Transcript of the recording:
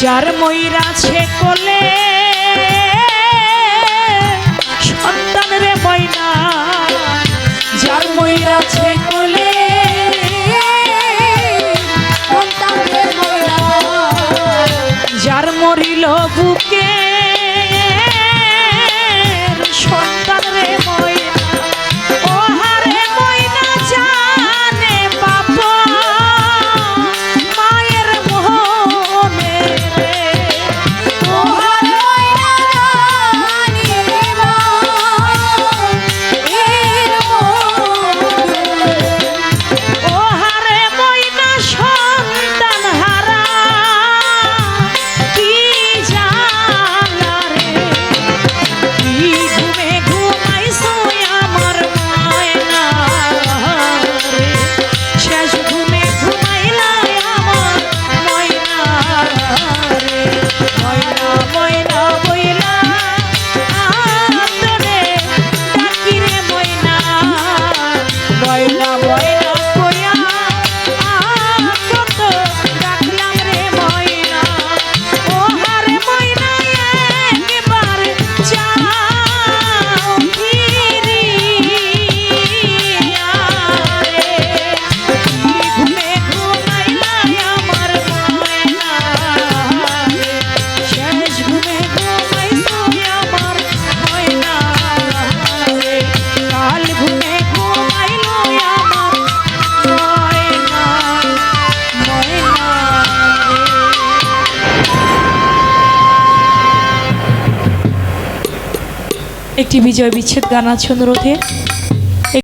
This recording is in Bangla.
যার ময়রা আছে কলে। সন্তান রে ময়না যার ময়রা আছে কলে। vida. একটি বিজয় বিচ্ছেদ গান আছে অনুরোধে।